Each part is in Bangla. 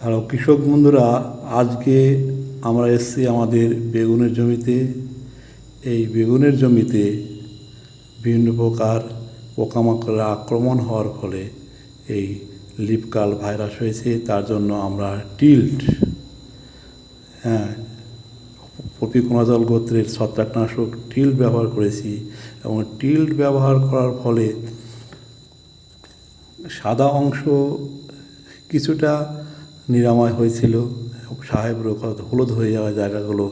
হ্যালো, কৃষক বন্ধুরা, আজকে আমরা এসেছি আমাদের বেগুনের জমিতে। এই বেগুনের জমিতে বিভিন্ন প্রকার পোকামাকড়ের আক্রমণ হওয়ার ফলে এই লিপকাল ভাইরাস হয়েছে, তার জন্য আমরা টিল্ট হ্যাঁ পপিকোনাজল গোত্রের ছত্রাকনাশক টিল্ট ব্যবহার করেছি এবং টিল্ট ব্যবহার করার ফলে সাদা অংশ কিছুটা নিরাময় হয়েছিল। সাহেব রোগ হলুদ হয়ে যাওয়া জায়গাগুলো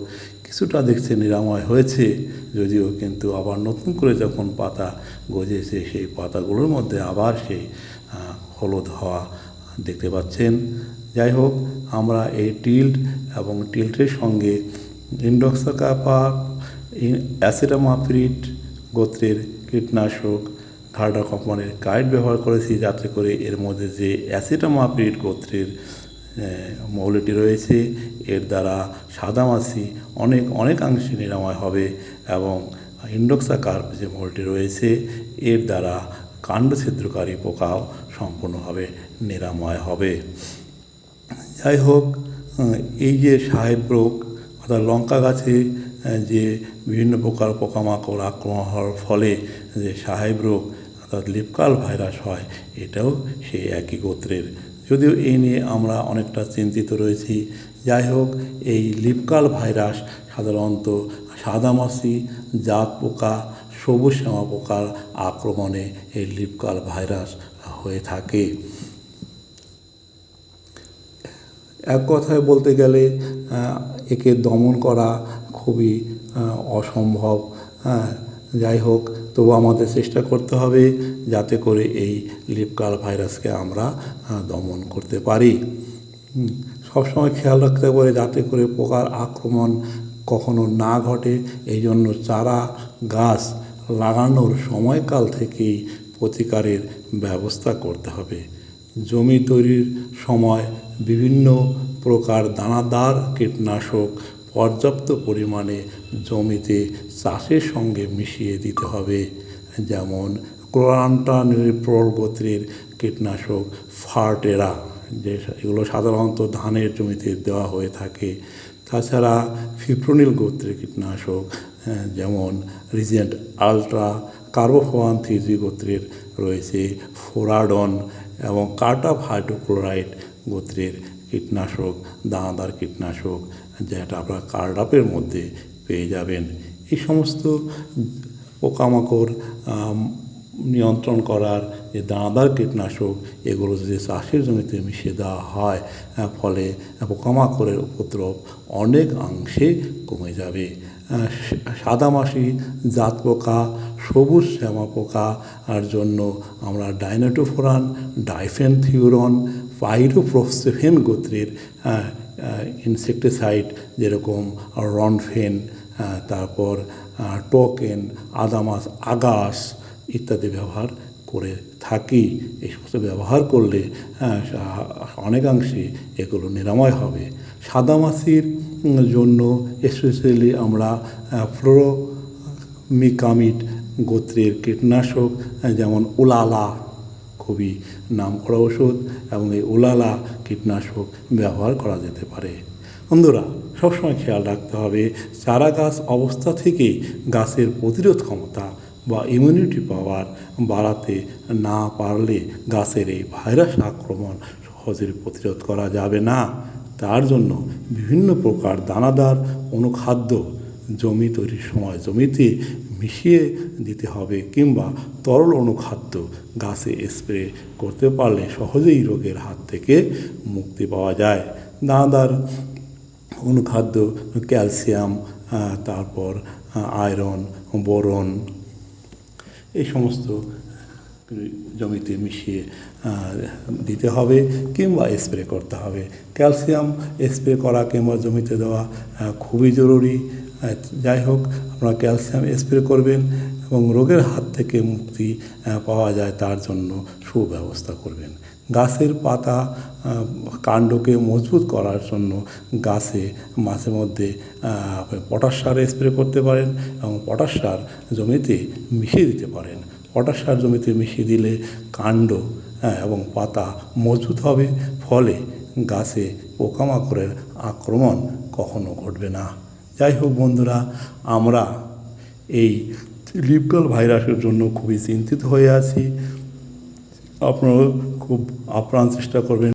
কিছুটা দেখছে নিরাময় হয়েছে, যদিও কিন্তু আবার নতুন করে যখন পাতা গজেছে সেই পাতাগুলোর মধ্যে আবার সেই হলুদ হওয়া দেখতে পাচ্ছেন। যাই হোক, আমরা এই টিল্ট এবং টিল্টের সঙ্গে ইন্ডক্সাকাপা অ্যাসিটামাপ্রিট গোত্রের কীটনাশক ঘাড়া কোম্পানির গাইড ব্যবহার করেছি, যাতে করে এর মধ্যে যে অ্যাসিটামাপ্রিট গোত্রের মৌলটি রয়েছে। এর দ্বারা সাদামাছি অনেক অনেকাংশে নিরাময় হবে এবং ইন্ডোক্সাকার্প যে মৌলটি রয়েছে, এর দ্বারা কাণ্ড ছিদ্রকারী পোকাও সম্পূর্ণভাবে নিরাময় হবে। যাই হোক এই যে সাহেব রোগ অর্থাৎ লঙ্কা গাছে যে বিভিন্ন প্রকার পোকামাকড় আক্রমণ হওয়ার ফলে যে সাহেব রোগ অর্থাৎ লিপকাল ভাইরাস হয়, এটাও সেই একই গোত্রের যদিও এই নিয়ে আমরা অনেকটা চিন্তিত রয়েছি। যাই হোক, এই লিপকাল ভাইরাস সাধারণত সাদামাছি, জাত পোকা, সবুজ শ্যামা পোকার আক্রমণে এই লিপকাল ভাইরাস হয়ে থাকে। এক কথায় বলতে গেলে একে দমন করা খুবই অসম্ভব। হ্যাঁ যাই হোক তবু আমাদের চেষ্টা করতে হবে যাতে করে এই লিপকাল ভাইরাসকে আমরা দমন করতে পারি। সবসময় খেয়াল রাখতে হবে যাতে করে পোকার আক্রমণ কখনো না ঘটে। এই জন্য চারা গাছ লাগানোর সময়কাল থেকেই প্রতিকারের ব্যবস্থা করতে হবে। জমি তৈরির সময় বিভিন্ন প্রকার দানাদার কীটনাশক পর্যাপ্ত পরিমাণে জমিতে চাষের সঙ্গে মিশিয়ে দিতে হবে। যেমন ক্লোরান্টা নিরিপ্রল গোত্রের কীটনাশক ফার্টেরা, যে এগুলো সাধারণত ধানের জমিতে দেওয়া হয়ে থাকে। তাছাড়া ফিপ্রোনিল গোত্রের কীটনাশক যেমন রিজেন্ট আলট্রা, কার্বোফোয়ান থ্রিজি গোত্রের রয়েছে, ফোরাডন এবং কার্টাফ হাইড্রোক্লোরাইড গোত্রের কীটনাশক, দানাদার কীটনাশক যেটা আপনার কার্ড আপের মধ্যে পেয়ে যাবেন। এই সমস্ত পোকামাকড় নিয়ন্ত্রণ করার যে দানাদার কীটনাশক এগুলো যদি চাষের জমিতে মিশিয়ে দেওয়া হয় ফলে পোকামাকড়ের উপদ্রব অনেক অংশে কমে যাবে। আহ, সাদামাছি জাত পোকা সবুজ শ্যামা পোকা আর জন্য আমরা ডাইনাটোফোরান ডাইফেনথিউরন পাইরোপ্রোসেফেন গোত্রের ইনসেকটিসাইড যেরকম রনফেন তারপর টোকেন আদামাস আগাস ইত্যাদি ব্যবহার করে থাকি। এই সমস্ত ব্যবহার করলে অনেকাংশে এগুলো নিরাময় হবে। সাদামাছির জন্য স্পেশালি আমরা ফ্লোরো মিকামিট গোত্রের কীটনাশক যেমন উলালা খুবই নামকরা ওষুধ এবং এই উলালা কীটনাশক ব্যবহার করা যেতে পারে। বন্ধুরা, সবসময় খেয়াল রাখতে হবে, চারা গাছ অবস্থা থেকেই গাছের প্রতিরোধ ক্ষমতা বা ইমিউনিটি পাওয়ার বাড়াতে না পারলে গাছের এই ভাইরাস আক্রমণ সহজে প্রতিরোধ করা যাবে না। তার জন্য বিভিন্ন প্রকার দানাদার, অনুখাদ্য জমি তৈরির সময় জমিতে মিশিয়ে দিতে হবে কিংবা তরল অনুখাদ্য গাছে স্প্রে করতে পারলে সহজেই রোগের হাত থেকে মুক্তি পাওয়া যায়। দানাদার অনুখাদ্য, ক্যালসিয়াম তারপর আয়রন, বোরন, এই সমস্ত জমিতে মিশিয়ে দিতে হবে কিংবা স্প্রে করতে হবে। ক্যালসিয়াম স্প্রে করা কিংবা জমিতে দেওয়া খুবই জরুরি। যাই হোক আপনারা ক্যালসিয়াম স্প্রে করবেন এবং রোগের হাত থেকে মুক্তি পাওয়া যায় তার জন্য সুব্যবস্থা করবেন। গাছের পাতা কাণ্ডকে মজবুত করার জন্য গাছে মাঝে মধ্যে পটাশ সার স্প্রে করতে পারেন এবং পটাশ সার জমিতে মিশিয়ে দিতে পারেন। পটাশ সার জমিতে মিশিয়ে দিলে কাণ্ড হ্যাঁ, এবং পাতা মজবুত হবে ফলে গাছে পোকামাকড়ের আক্রমণ কখনো ঘটবে না। যাই হোক বন্ধুরা, আমরা এই লিপকাল ভাইরাসের জন্য খুবই চিন্তিত হয়ে আছি। আপনারাও খুব আপ্রাণ চেষ্টা করবেন।